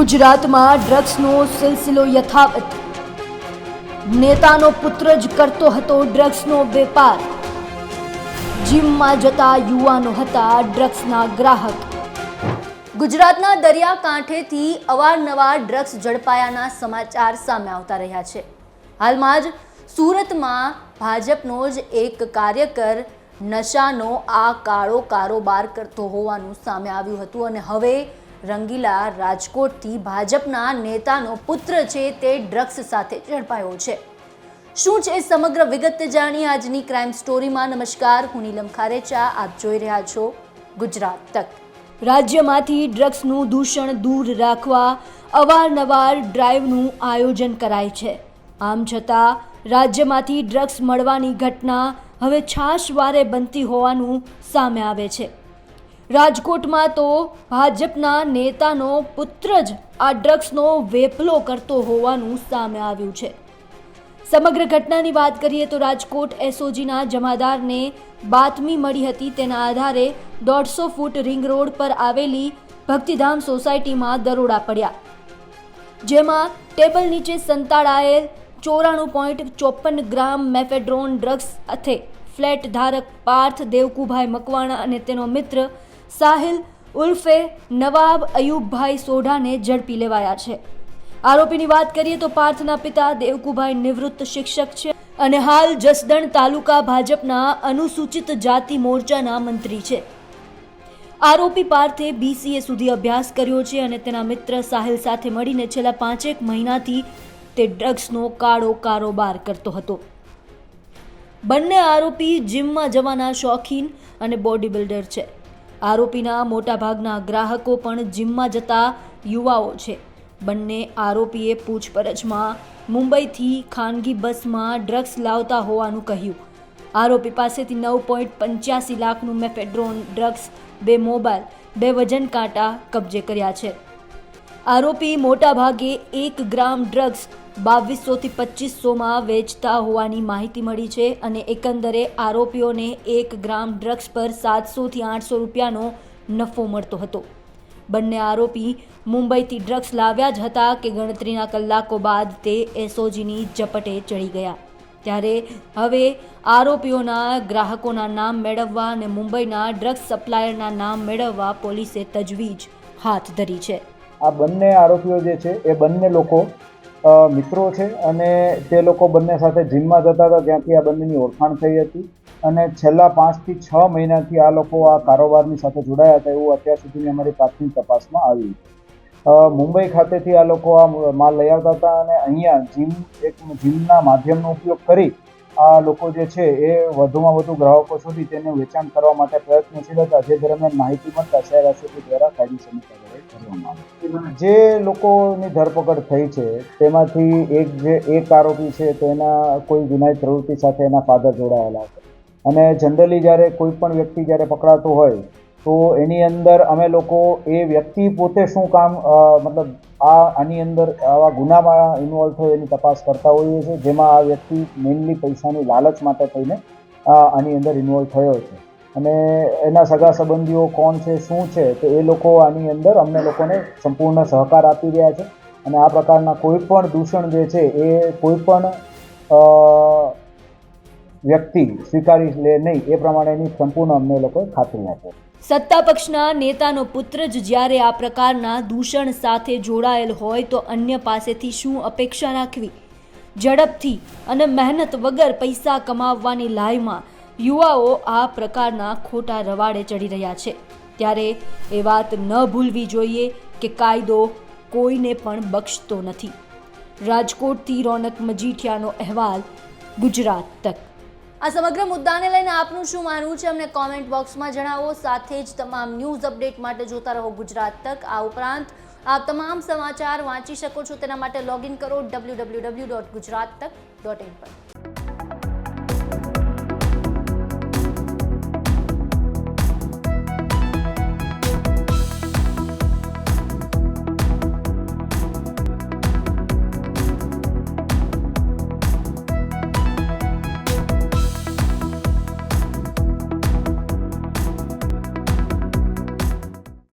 ગુજરાતમાં ડ્રગ્સનો સિલસિલો યથાવત. નેતાનો પુત્ર જ કરતો હતો ડ્રગ્સનો વેપાર. જીમમાં જતા યુવાનો હતા ડ્રગ્સના ગ્રાહક. ગુજરાતના દરિયાકાંઠેથી અવારનવાર ડ્રગ્સ ઝડપાયાના સમાચાર સામે આવતા રહ્યા છે. હાલમાં જ સુરતમાં ભાજપનો જ એક કાર્યકર નશાનો આ કાળો કારોબાર કરતો હોવાનું સામે આવ્યું હતું અને હવે રંગીલા રાજકોટથી ભાજપના નેતાનો પુત્ર છે તે ડ્રગ્સ સાથે ઝડપાયો છે. શું છે સમગ્ર વિગત જાણીએ આજની ક્રાઇમ સ્ટોરીમાં નમસ્કાર, હું નીલમ ખારેચા, આપ જોઈ રહ્યા છો ગુજરાત તક. રાજ્યમાંથી ડ્રગ્સનું દૂષણ દૂર રાખવા અવારનવાર ડ્રાઈવનું આયોજન કરાય છે. આમ છતાં, રાજ્યમાંથી ડ્રગ્સ મળવાની ઘટના હવે છાશવારે બનતી હોવાનું સામે આવે છે. રાજકોટમાં તો ભાજપના નેતાનો પુત્ર જ આ ડ્રગ્સનો વેપલો કરતો હોવાનું સામે આવ્યું છે. સમગ્ર ઘટનાની વાત કરીએ તો રાજકોટ એસઓજીના જમાદારને બાતમી મળી હતી તેના આધારે દોઢસો ફૂટ રિંગ રોડ પર આવેલી ભક્તિધામ સોસાયટીમાં દરોડા પડ્યા. જેમાં ટેબલ નીચે સંતાડાયેલ ચોરાણું પોઈન્ટ ચોપન ગ્રામ મેફેડ્રોન ડ્રગ્સ સાથે ફ્લેટ ધારક પાર્થ દેવકુભાઈ મકવાણા અને તેનો મિત્ર સાહિલ ઉર્ફે નવાબ અયુબભાઈ સોઢાને ઝડપી લેવાયા છે. આરોપીની વાત કરીએ તો પાર્થના પિતા દેવકુભાઈ નિવૃત્ત શિક્ષક છે અને હાલ જસદણ તાલુકા ભાજપના અનુસૂચિત જાતિ મોરચાના મંત્રી છે. આરોપી પાર્થે બીસીએ સુધી અભ્યાસ કર્યો છે અને તેના મિત્ર સાહિલ સાથે મળીને છેલ્લા પાંચેક મહિનાથી તે ડ્રગ્સનો કાળો કારોબાર કરતો હતો. બંને આરોપી જીમમાં જવાના શોખીન અને બોડી બિલ્ડર છે. આરોપીના મોટાભાગના ગ્રાહકો પણ જીમમાં જતા યુવાઓ છે. બંને આરોપીએ પૂછપરછમાં મુંબઈથી ખાનગી બસમાં ડ્રગ્સ લાવતા હોવાનું કહ્યું. આરોપી પાસેથી નવ પોઈન્ટ પંચ્યાસી લાખનું મેફેડ્રોન ડ્રગ્સ, બે મોબાઈલ, બે વજન કાંટા કબજે કર્યા છે. આરોપી મોટાભાગે એક ગ્રામ ડ્રગ્સ બાવીસોથી પચીસોમાં વેચતા હોવાની માહિતી મળી છે અને એકંદરે આરોપીઓને એક ગ્રામ ડ્રગ્સ પર સાતસોથી આઠસો રૂપિયાનો નફો મળતો હતો. બંને આરોપી મુંબઈથી ડ્રગ્સ લાવ્યા જ હતા કે ગણતરીના કલાકો બાદ તે એસઓજીની ઝપટે ચડી ગયા. ત્યારે હવે આરોપીઓના ગ્રાહકોના નામ મેળવવા અને મુંબઈના ડ્રગ્સ સપ્લાયરના નામ મેળવવા પોલીસે તજવીજ હાથ ધરી છે. આ બંને આરોપીઓ જે છે, એ બંને લોકો મિત્રો છે અને તે લોકો બંને સાથે જીમમાં જતા હતા જ્યાંથી આ બંનેની ઓળખાણ થઈ હતી અને છેલ્લા પાંચથી છ મહિનાથી આ લોકો આ કારોબારની સાથે જોડાયા હતા એવું અત્યાર સુધીની અમારી પ્રાથમિક તપાસમાં આવ્યું મુંબઈ ખાતેથી આ લોકો આ માલ લઈ આવતા હતા અને અહીંયા જીમ, એક જીમના માધ્યમનો ઉપયોગ કરી આ લોકો જે છે એ વધુમાં વધુ ગ્રાહકો સુધી તેનું વેચાણ કરવા માટે પ્રયત્નશીલ હતા. જે દરમિયાન માહિતી મળતા શહેર દ્વારા કાયદેસરની કાર્યવાહી કરવામાં આવી. જે લોકોની ધરપકડ થઈ છે, તેમાંથી એક જે એક આરોપી છે, તેના કોઈ ગુનાહિત પ્રવૃત્તિ સાથે એના ફાધર જોડાયેલા હતા. અને જનરલી જ્યારે કોઈ પણ વ્યક્તિ જ્યારે પકડાતો હોય તો એની અંદર અમે લોકો એ વ્યક્તિ પોતે શું કામ મતલબ આ, આની અંદર આવા ગુનામાં ઇન્વોલ્વ થયો એની તપાસ કરતા હોઈએ છીએ, જેમાં આ વ્યક્તિ મેઇનલી પૈસાની લાલચ માટે થઈને આની અંદર ઇન્વોલ્વ થયો છે. અને એના સગા સંબંધીઓ કોણ છે, શું છે, તો એ લોકો આની અંદર અમને લોકોને સંપૂર્ણ સહકાર આપી રહ્યા છે. અને આ પ્રકારના કોઈ પણ દૂષણ જે છે, એ કોઈ પણ વ્યક્તિ સ્વીકારી લે નહીં, એ પ્રમાણેની સંપૂર્ણ અમને લોકોએ ખાતરી આપે. સત્તા પક્ષના નેતાનો પુત્ર જ જ્યારે આ પ્રકારના દૂષણ સાથે જોડાયેલ હોય તો અન્ય પાસેથી શું અપેક્ષા રાખવી? ઝડપથી અને મહેનત વગર પૈસા કમાવવાની લાઈમાં યુવાઓ આ પ્રકારના ખોટા રવાડે ચડી રહ્યા છે. ત્યારે એ વાત ન ભૂલવી જોઈએ કે કાયદો કોઈને પણ બક્ષતો નથી. રાજકોટથી રોનક મજીઠિયાનો અહેવાલ, ગુજરાત તક આ સમગ્ર મુદ્દાને લઈને આપનું શું માનવું છે અમને કોમેન્ટ બોક્સમાં જણાવો. સાથે જ તમામ ન્યૂઝ અપડેટ માટે જોતા રહો ગુજરાત તક. આ ઉપરાંત આપ તમામ સમાચાર વાંચી શકો છો. તેના માટે લોગિન કરો W W W dot Gujarat તક ડોટ ઇન પર.